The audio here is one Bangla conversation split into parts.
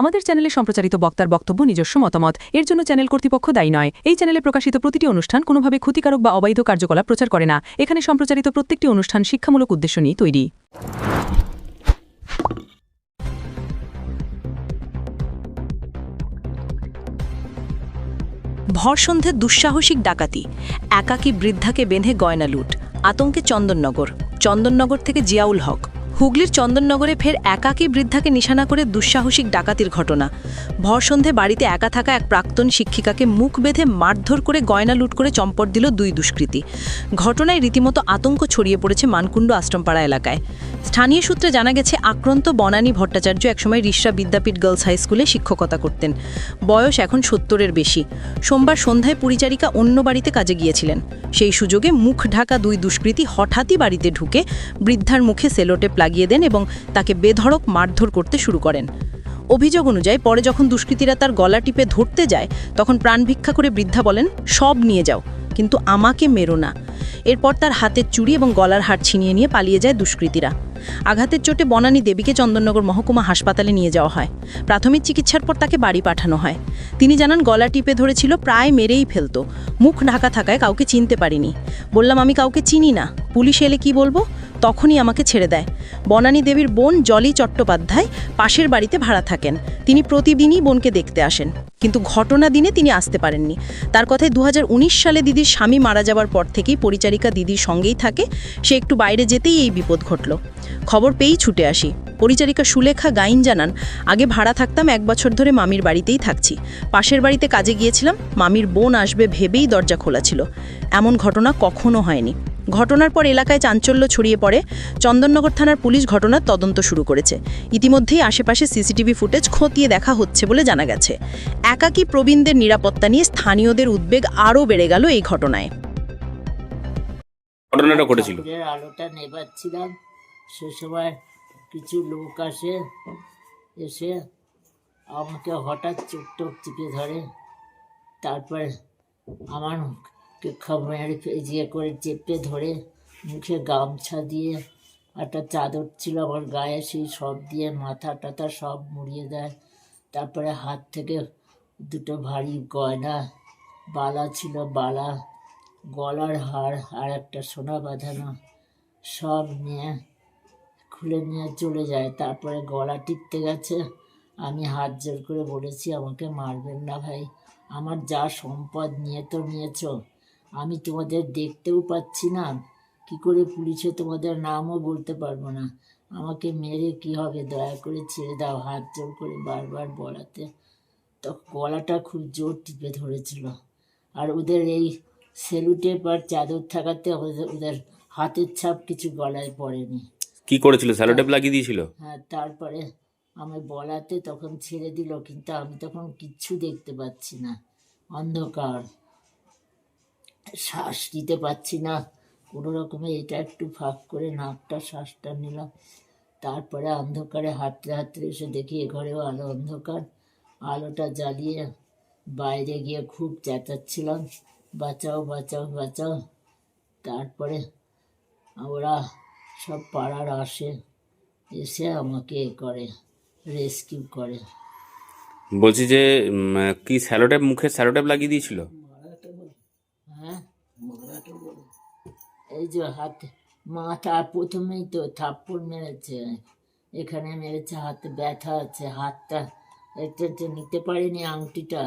আমাদের চ্যানেলে সম্প্রচারিত বক্তার বক্তব্য, নিজস্ব মতামত, এর জন্য চ্যানেল কর্তৃপক্ষ দায়ী নয়। এই চ্যানেলে প্রকাশিত প্রতিটি অনুষ্ঠান কোনোভাবে ক্ষতিকারক বা অবৈধ কার্যকলাপ প্রচার করে না। এখানে সম্প্রচারিত প্রত্যেকটি অনুষ্ঠান শিক্ষামূলক উদ্দেশ্য নিয়ে তৈরি। ভরসন্ধে দুঃসাহসিক ডাকাতি। একাকী বৃদ্ধাকে বেঁধে গয়না লুট। আতঙ্কে চন্দননগর। চন্দননগর থেকে জিয়াউল হক। হুগলির চন্দননগরে ফের একাকী বৃদ্ধাকে নিশানা করে দুঃসাহসিক ডাকাতির ঘটনা। ভরসন্ধে বাড়িতে একা থাকা এক প্রাক্তন শিক্ষিকাকে মুখ বেঁধে মারধর করে গয়না লুট করে চম্পট দিল দুই দুষ্কৃতী। ঘটনায় রীতিমতো আতঙ্ক ছড়িয়ে পড়েছে মানকুণ্ড আশ্রমপাড়া এলাকায়। স্থানীয় সূত্রে জানা গেছে, আক্রান্ত বনানী ভট্টাচার্য একসময় রিসরা বিদ্যাপীঠ গার্লস হাই স্কুলে শিক্ষকতা করতেন। বয়স এখন সত্তরের বেশি। সোমবার সন্ধ্যায় পরিচারিকা অন্য বাড়িতে কাজে গিয়েছিলেন। সেই সুযোগে মুখ ঢাকা দুই দুষ্কৃতী হঠাৎই বাড়িতে ঢুকে বৃদ্ধার মুখে সেলোটেপ লাগিয়ে দেন এবং তাকে বেধড়ক মারধর করতে শুরু করেন। অভিযোগ অনুযায়ী পরে যখন দুষ্কৃতীরা তার গলা টিপে ধরতে যায়, তখন প্রাণ ভিক্ষা করে বৃদ্ধা বলেন, সব নিয়ে যাও, কিন্তু আমাকে মেরো না। এরপর তার হাতের চুড়ি এবং গলার হার ছিনিয়ে নিয়ে পালিয়ে যায় দুষ্কৃতীরা। আঘাতের চোটে বনানী দেবীকে চন্দননগর মহকুমা হাসপাতালে নিয়ে যাওয়া হয়। প্রাথমিক চিকিৎসার পর তাকে বাড়ি পাঠানো হয়। তিনি জানান, গলা টিপে ধরেছিল, প্রায় মেরেই ফেলতো। মুখ ঢাকা থাকায় কাউকে চিনতে পারিনি। বললাম, আমি কাউকে চিনি না। পুলিশ এলে কি বলব? তখনই আমাকে ছেড়ে দেয়। বনানী দেবীর বোন জলি চট্টোপাধ্যায় পাশের বাড়িতে ভাড়া থাকেন। তিনি প্রতিদিনই বোনকে দেখতে আসেন। কিন্তু ঘটনা দিনে তিনি আসতে পারেননি। তার কথায় দু হাজার উনিশ সালে দিদির স্বামী মারা যাওয়ার পর থেকেই পরিচারিকা দিদির সঙ্গেই থাকে। সে একটু বাইরে যেতেই এই বিপদ ঘটল। খবর পেয়েই ছুটে আসি। পরিচারিকা সুলেখা গাইন জানান, আগে ভাড়া থাকতাম এক বছর ধরে মামির বাড়িতেই থাকছি। পাশের বাড়িতে কাজে গিয়েছিলাম। মামির বোন আসবে ভেবেই দরজা খোলা ছিল। এমন ঘটনা কখনো হয়নি। ঘটনার পর এলাকায় চাঞ্চল্য ছড়িয়ে পড়ে। চন্দননগর থানার পুলিশ ঘটনার তদন্ত শুরু করেছে। ইতিমধ্যেই আশেপাশে সিসিটিভি ফুটেজ খতিয়ে দেখা হচ্ছে বলে জানা গেছে। একাকী প্রবীণদের নিরাপত্তা নিয়ে স্থানীয়দের উদ্বেগ আরও বেড়ে গেল এই ঘটনায়। ঘটনাটা ঘটেছিল? আলোটা নেবাচ্ছিলাম সে সময় কিছু লোক আসে এসে আমাকে হঠাৎ চোখ টোক চিপে ধরে। তারপর আমার খবরের ইয়ে করে চেপে ধরে মুখে গামছা দিয়ে একটা চাদর ছিল আমার গায়ে, সেই সব দিয়ে মাথা টাথা সব মুড়িয়ে দেয়। তারপরে হাত থেকে দুটো ভারী গয়না, বালা ছিল বালা, গলার হার আর একটা সোনা বাঁধানো, সব নিয়ে খুলে নিয়ে চলে যায়। তারপরে গলা টিপতে গেছে। আমি হাত জোর করে বলেছি, আমাকে মারবেন না ভাই। আমার যা সম্পদ নিয়ে তো নিয়েছো। আমি তোমাদের দেখতেও পাচ্ছি না। কি করে পুলিশে তোমাদের নামও বলতে পারব না? আমাকে মেরে কি হবে? দয়া করে ছেড়ে দাও হাত জোর করে বারবার বলাতে। তো গলাটা খুব জোর টিপে ধরেছিল। আর ওদের এই সেলুটেপ আর চাদর থাকাতে ওদের ওদের হাতের ছাপ কিছু গলায় পড়েনি। কি করেছিল? স্যালোটেপ লাগিয়ে দিয়েছিল? হ্যাঁ তারপরে আমি বলাতে তখন ছেড়ে দিল কিন্তু আমি তখন কিচ্ছু দেখতে পাচ্ছি না। অন্ধকার। শ্বাস নিতে পারছি না। কোনো রকমে এটা একটু ফাঁক করে নাকটা শ্বাসটা নিলাম। তারপরে অন্ধকারে হাঁটতে হাঁটতে এসে দেখি এ ঘরেও আলো অন্ধকার। আলোটা জ্বালিয়ে বাইরে গিয়ে খুব চেঁচাচ্ছিলাম। বাঁচাও বাঁচাও বাঁচাও। তারপরে ওরা সব পাড়ার আসে, এসে আমাকে এ করে, রেস্কিউ করে। বলছি যে কি স্যালোটেপ, মুখে স্যালোটেপ লাগিয়ে দিয়েছিল হ্যাঁ এই যে হাতে মাথা প্রথমেই তো থাপ্পড় মেরেছে। এখানে মেরেছে হাতে ব্যথা আছে হাতটা এটা এটা নিতে পারিনি আংটিটা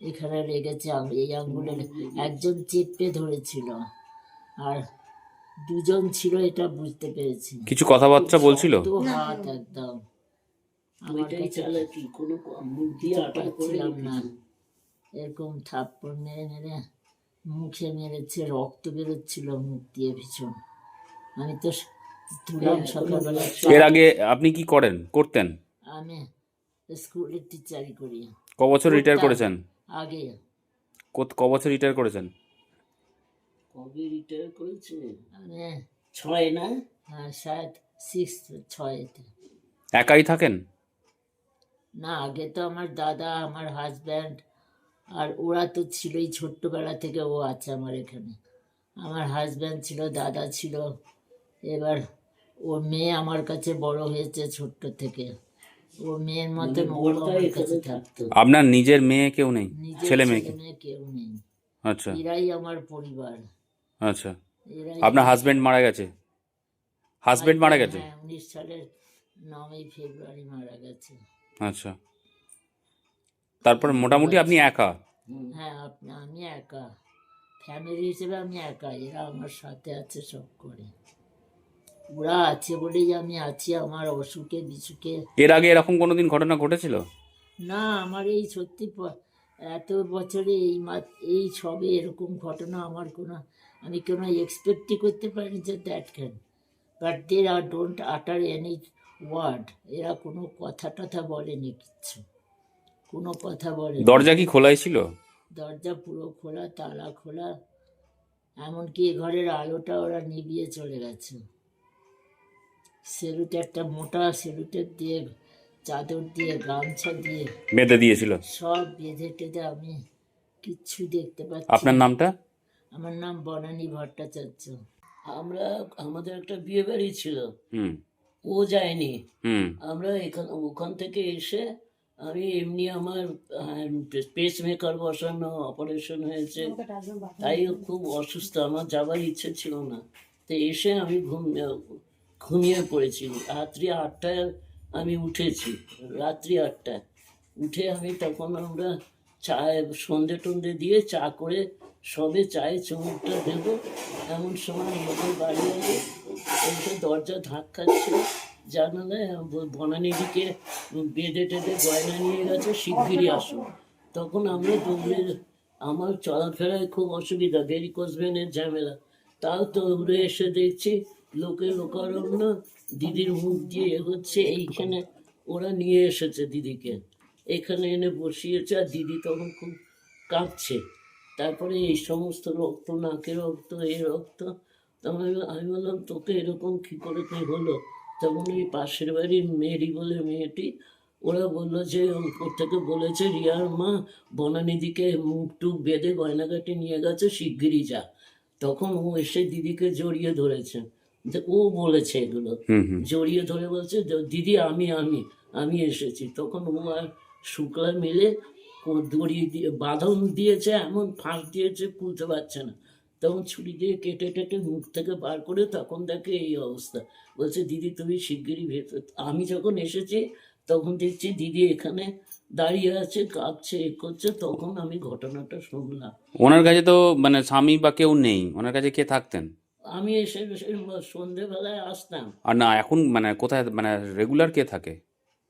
এখানে লেগেছে এই আঙ্গুলের একজন চেপে ধরেছিল। আর দুজন ছিল এটা বুঝতে পেরেছি। কিছু কথাবার্তা বলছিল? তো হাত একদম। না। এরকম থাপ্পড় মেরে মেরে মুখে মেরেছে রক্ত বেরোচ্ছিল মুখ দিয়ে ভীষণ আমি তো তুলাম সকালবেলা এর আগে আপনি কি করেন? করতেন? আমি স্কুলের টিচারই করি। ক বছর রিটায়ার করেছেন? আগে। কত- ক বছর রিটায়ার করেছেন? কবে রিটায়ার করেছে? আমি ছয় না? হ্যাঁ শায়দ সিক্স ছয়তে একাই থাকেন? না আগে তো আমার দাদা আমার হাজব্যান্ড আর ওরা তো ছিলই ছোট্টবেলা থেকে ও আছে আমার এখানে। আমার হাজব্যান্ড ছিল দাদা ছিল। এবার ওর মেয়ে আমার কাছে বড় হয়েছে ছোট্ট থেকে। ও মেয়ের মতন মানে আমার কাছে থাকতো। আপনার নিজের মেয়ে কেউ নেই? ছেলে মেয়ে মেয়ে কেউ নেই। আচ্ছা। এরাই আমার পরিবার। আচ্ছা। আপনার হাজবেন্ড মারা গেছে? হাজবেন্ড মারা গেছে? হ্যাঁ উনিশ সালের নয়ই ফেব্রুয়ারি মারা গেছে। আচ্ছা। তারপর মোটামুটি আপনি একা? হ্যাঁ আমি একা। ফ্যামিলি হিসেবে আমি একা এরা আমার সাথে আছে সব করে। ওরা আছে বলেই আমি আছি আমার অসুখে বিসুখে। এর আগে এরকম কোনোদিন ঘটনা ঘটেছিল? না আমার এই সত্যি এত বছরে এই এই সবে এরকম ঘটনা আমার কোনো আমি কোনো এক্সপেক্টই করতে পারিনি যে that can but they are don't utter any word এরা কোনো কথা টথা বলেনি কিচ্ছু কোনো কথা বলে দরজা কি খোলাই ছিল? দরজা পুরো খোলা তালা খোলা এমনকি এ ঘরের আলোটা ওরা নিভিয়ে চলে গেছে। সেলুটে একটা মোটা সেলুটের দিয়ে চাদর দিয়ে গামছা দিয়ে বেঁধে দিয়েছিল। সব বেঁধে টেঁধে আমি কিচ্ছু দেখতে পাচ্ছি আপনার নামটা? আমার নাম বনানী ভট্টাচার্য। আমরা আমাদের একটা বিয়ে বাড়ি ছিল। হুম। ও যায়নি। হুম। আমরা এখান ওখান থেকে এসে আমি এমনি আমার পেস মেকার বসানো অপারেশন হয়েছে। তাই খুব অসুস্থ, আমার যাবার ইচ্ছে ছিল না। তো এসে আমি ঘুম, ঘুমিয়ে পড়েছি। রাত্রি আটটায় আমি উঠেছি, রাত্রি আটটায়। উঠে আমি তখন আমরা চায়, সন্ধে টন্ধে দিয়ে চা করে সবে চায়ে চুমুকটা দেবো। এমন সময় আমাদের বাড়ি এসে দরজা ধাক্কাচ্ছে জানালায় বনানীদিকে বেঁধে টেঁধে গয়না নিয়ে গেছে, শিগগিরই আসো। তখন আমরা দৌড়ে আমার চলাফেরায় খুব অসুবিধা ভেরিকোজ ভেনের ঝামেলা। তাও দৌড়ে এসে দেখছি, লোকে লোকারণ্য, দিদির মুখ দিয়ে হচ্ছে এইখানে ওরা নিয়ে এসেছে দিদিকে। এখানে এনে বসিয়েছে, আর দিদি তখন খুব কাঁপছে। তারপরে এই সমস্ত রক্ত, নাকের রক্ত, এই রক্ত, তখন আমি বললাম, তোকে এরকম কী করে কি হলো? তখন এই পাশের বাড়ির মেয়েরি বলে মেয়েটি। ওরা বলল যে উপর থেকে বলেছে রিয়ার মা বনানিদিকে মুখ টুক বেঁধে গয়নাঘাটে নিয়ে গেছে শিগগিরই যা। তখন ও এসে দিদিকে জড়িয়ে ধরেছে। ও বলেছে এগুলো। জড়িয়ে ধরে বলছে দিদি আমি আমি আমি এসেছি। তখন ও আর শুক্লা মিলে দড়ি দিয়ে বাঁধন দিয়েছে এমন ফাঁস দিয়েছে খুলতে পারছে না। তখন ছুরি দিয়ে কেটে টেটে মুখ থেকে বার করে তখন দেখে এই অবস্থা। বলছে দিদি তুমি শিগগিরই ভেতর আমি যখন এসেছি তখন দেখছি দিদি এখানে দাঁড়িয়ে আছে কাঁপছে এ করছে। তখন আমি ঘটনাটা শুনলাম। ওনার কাছে তো মানে স্বামী বা কেউ নেই। ওনার কাছে কে থাকতেন? আমি এসে সন্ধেবেলায় আসতাম। আর না এখন মানে কোথায় মানে রেগুলার কে থাকে?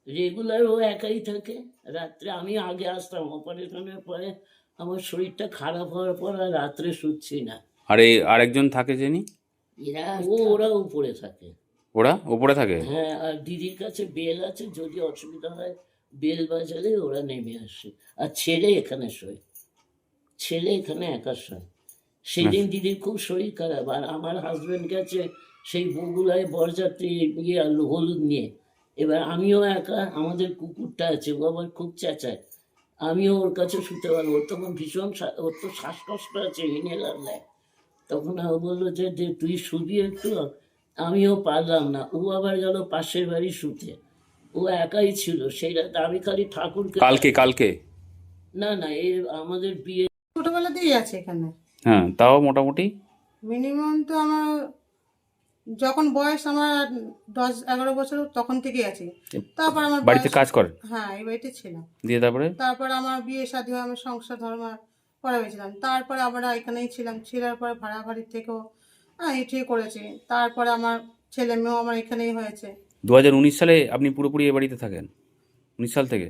রেগুলার ও একাই থাকে। রাত্রে আমি আগে আসতাম অপারেশনের পরে আমার শরীরটা খারাপ হওয়ার পর আর রাত্রে শুচ্ছি না। আর এই আরেকজন থাকে যিনি? এরা ও ওরা উপরে থাকে। ওরা? ওপরে থাকে? হ্যাঁ আর দিদির কাছে বেল আছে যদি অসুবিধা হয় বেল বাজালে ওরা নেমে আসে। আর ছেলে এখানে শোয়। ছেলে এখানে একা শোয়। সেদিন দিদির খুব শরীর খারাপ আর আমার হাজবেন্ড গেছে সেই বগুলায় বরযাত্রী ইয়ে আলো হলুদ নিয়ে। এবার আমিও একা আমাদের কুকুরটা আছে ও আবার খুব চেঁচায়। আমিও ওর কাছে শুতে পারব। ওর তখন ভীষণ ওর তো শ্বাসকষ্ট আছে ইনহেলার নেয় তখন ও বলল যে যে তুই শুবি একটু? আমিও পারলাম না। ও আবার গেল পাশের বাড়ি শুতে। ও একাই ছিল। সেই রাতে আমি খালি ঠাকুরকে কালকে কালকে? না না এই আমাদের বিয়ে ছোটবেলাতেই আছে এখানে। হ্যাঁ তাও মোটামুটি? মিনিমাম তো আমার যখন বয়স আমার দশ এগারো বছর তখন থেকেই আছে। তারপর আমার বাড়িতে কাজ করেন হ্যাঁ এই বাড়িতে ছিলাম। দিয়ে তারপরে? তারপর আমার বিয়ে শাদী হয়ে আমি সংসার ধর্ম করা হয়েছিলাম। তারপরে আমরা এখানেই ছিলাম। ছিলার পর ভাড়া বাড়ির থেকেও হ্যাঁ এটি করেছি। তারপরে আমার ছেলে মেয়েও আমার এখানেই হয়েছে। দু হাজার উনিশ সালে আপনি পুরোপুরি এ বাড়িতে থাকেন? উনিশ সাল থেকে?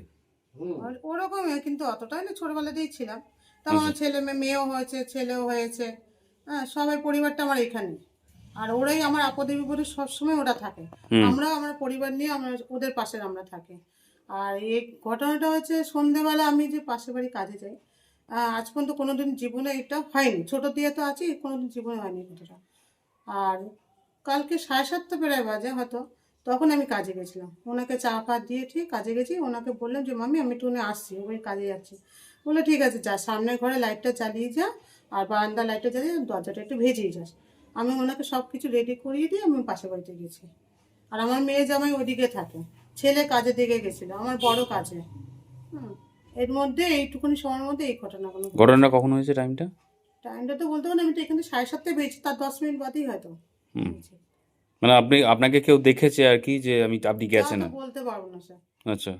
আর ওরকমই কিন্তু অতটাই না ছোটবেলাতেই ছিলাম। তারপর আমার ছেলে মেয়ে মেয়েও হয়েছে ছেলেও হয়েছে। হ্যাঁ সবাই পরিবারটা আমার এখানে আর ওরাই আমার আপদে বিপদে সবসময় ওরা থাকে। আমরা আমার পরিবার নিয়ে আমরা ওদের পাশে আমরা থাকি। আর এই ঘটনাটা হচ্ছে সন্ধেবেলা আমি যে পাশের বাড়ি কাজে যাই আজ পর্যন্ত কোনোদিন জীবনে এটা হয়নি। ছোট দিয়ে তো আছি কোনোদিন জীবনে হয়নি কথাটা আর কালকে সাড়ে সাতটা প্রায় বাজে হয়তো তখন আমি কাজে গেছিলাম। ওনাকে চা ফা দিয়ে ঠিক কাজে গেছি ওনাকে বললাম যে মামি আমি টুনে আসছি ওই কাজে যাচ্ছি। বলল ঠিক আছে যা সামনের ঘরে লাইটটা চালিয়ে যা আর বারান্দা লাইটটা জ্বালিয়ে দরজাটা একটু ভেজেই যাস। আমি ওনাকে সব কিছু রেডি করিয়ে দিয়ে আমি পাশের বাড়িতে গেছি। আর আমার মেয়ে জামাই ওদিকে থাকে। ছেলে কাজে দিকে গেছিল আমার বড় কাজে। হুম। এর মধ্যে এইটুকুনি সময়ের মধ্যে এই ঘটনাগুলো ঘটনাটা কখন হয়েছে টাইমটা টাইমটা তো বলতে পারি না, আমি তো এখানে সাড়ে সাতটায় বেরিয়েছি তার দশ মিনিট বাদেই হয়তো মানে আপনি আপনাকে কেউ দেখেছে আর কি যে আমি আপনি গেছেন তো বলতে পারব না স্যার আচ্ছা।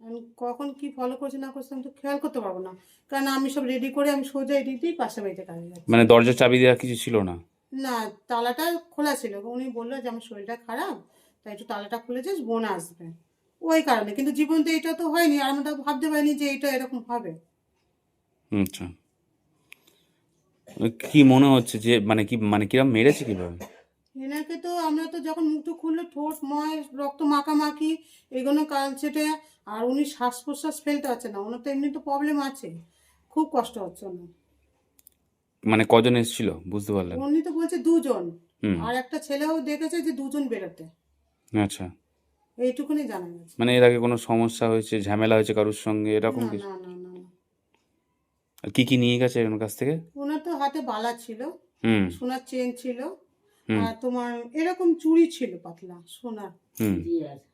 আমি কখন কি ফলো করছি না করছি আমি তো খেয়াল করতে পারব না। কারণ আমি সব রেডি করে আমি সোজা এদিকেই পাশে বাড়িতে কাজে যাচ্ছি মানে দরজা চাবি দেওয়া কিছু ছিল না? না তালাটা খোলা ছিল। উনি বলল যে আমার শরীরটা খারাপ তাই একটু তালাটা খুলেছিস বোন আসবে। ওই কারণে। কিন্তু জীবন তো এটা তো হয়নি আর আমরা তো ভাবতে পারিনি যে এটা এরকম হবে। আচ্ছা। কি মনে হচ্ছে যে মানে কি মানে কিরম মেরেছে কীভাবে? এনাকে তো আমরা তো যখন মুখটা খুললো ঠোঁট ময় রক্ত মাখামাখি এগুলো কালচেটে আর উনি শ্বাস প্রশ্বাস ফেলতে পারছে না। ওনার তো এমনি তো প্রবলেম আছে। খুব কষ্ট হচ্ছে ওনার। মানে কজন এসেছিল? বুঝতে পারলেন। উনি তো বলছে দুজন। হুম। আর একটা ছেলেও দেখেছে যে দুজন বেরোতে। আচ্ছা। এইটুকুনি জানা গেছে। মানে এর আগে কোনো সমস্যা হয়েছে ঝামেলা হয়েছে কারোর সঙ্গে এরকম না কিছু? না না না না। আর কি কি নিয়ে গেছে ওনার কাছ থেকে? ওনার তো হাতে বালা ছিল হুম। সোনার চেন ছিল হুম। আর তোমার এরকম চুড়ি ছিল পাতলা সোনার। হুম।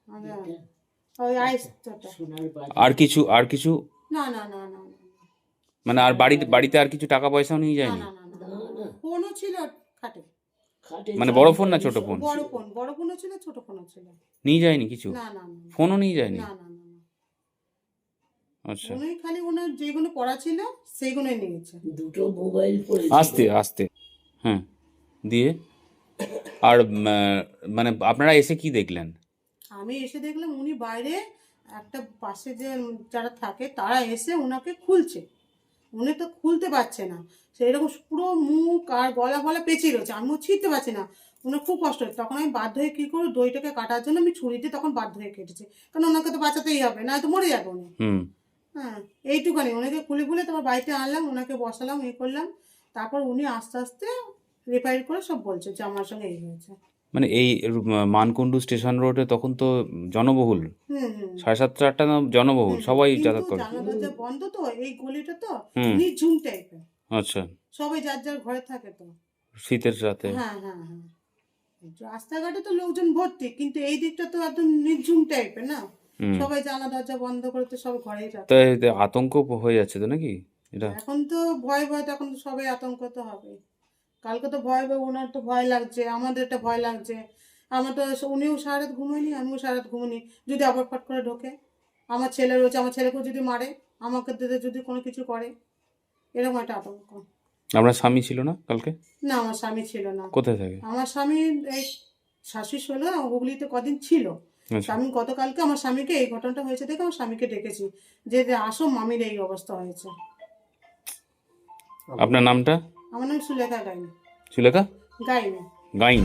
আর আর ওই আইসটা সোনার বাড়ি আর কিছু আর কিছু? না না না না না। মানে আর বাড়িতে বাড়িতে আর কিছু টাকা পয়সাও নিয়ে যায়নি? ফোনও ছিল খাটে। মানে বড় ফোন না ছোট ফোন? বড় ফোন বড় ফোনও ছিল ছোট ফোনও ছিল। নিয়ে যায়নি কিছু? না না না ফোনও নিয়ে যায়নি? না না আচ্ছা। উনি খালি ওনার যেগুলো পড়া ছিল সেইগুলোই নিয়েছে। দুটো মোবাইল পড়ে আস্তে আস্তে। হ্যাঁ দিয়ে। আর মানে আপনারা এসে কি দেখলেন? আমি এসে দেখলাম উনি বাইরে একটা পাশে যে যারা থাকে তারা এসে ওনাকে খুলছে। উনি তো খুলতে পারছে না। সেই রকম পুরো মুখ আর গলা ফলা পেঁচিয়ে রয়েছে। আমিও ছিঁড়তে পারছি না। ওনার খুব কষ্ট হচ্ছে। তখন আমি বাধ্য হয়ে কী করব? দইটাকে কাটার জন্য আমি ছুরিতে তখন বাধ্য হয়ে কেটেছি। কারণ ওনাকে তো বাঁচাতেই হবে না তো মরে যাবে উনি। হুম। হ্যাঁ এইটুখানি ওনাকে খুলে খুলে তারপর বাড়িতে আনলাম ওনাকে বসালাম এ করলাম। তারপর উনি আস্তে আস্তে রিপেয়ার করে সব বলছে যে আমার সঙ্গে এই হয়েছে। মানে এই মানকুণ্ডু স্টেশন রোডে তখন তো জনবহুল। হুম হুম সাড়ে সাতটা আটটা না জনবহুল সবাই যাতায়াত করে। বন্ধ তো এই গলিটা তো হুম। নির্ঝুম টাইপের। আচ্ছা। সবাই যার যার ঘরে থাকে তো। শীতের রাতে। হ্যাঁ হ্যাঁ হ্যাঁ। রাস্তাঘাটে তো লোকজন ভর্তি কিন্তু এই দিকটা তো একদম নির্ঝুম টাইপের না? সবাই জানা দরজা বন্ধ করে তো সব ঘরেই থাকে আতঙ্ক হয়ে যাচ্ছে তো নাকি? এটা এখন তো ভয় ভয় তো এখন তো সবাই আতঙ্ক তো হবে। কালকে তো ভয় ভয় ওনার তো ভয় লাগছে আমাদের একটা ভয় লাগছে। আমার তো উনিও সারা রাত ঘুমোয়নি আমিও সারা রাত ঘুমোনি যদি আবার ফট করে ঢোকে আমার ছেলে রয়েছে আমার ছেলেকেও যদি মারে আমাকে যদি কোনো কিছু করে এরকম একটা আতঙ্ক। আপনার স্বামী ছিল না কালকে? না আমার স্বামী ছিল না। কোথায় থাকে? আমার স্বামী এই শাশুড়ি ষোলো হুগলিতে কদিন ছিল। আচ্ছা। আমি গতকালকে আমার স্বামীকে এই ঘটনাটা হয়েছে দেখে আমার স্বামীকে ডেকেছি যে যে আসো মামির এই অবস্থা হয়েছে। আপনার নামটা? আমার নাম সুলেখা গাইন। সুলেখা? গাইন। গাইন।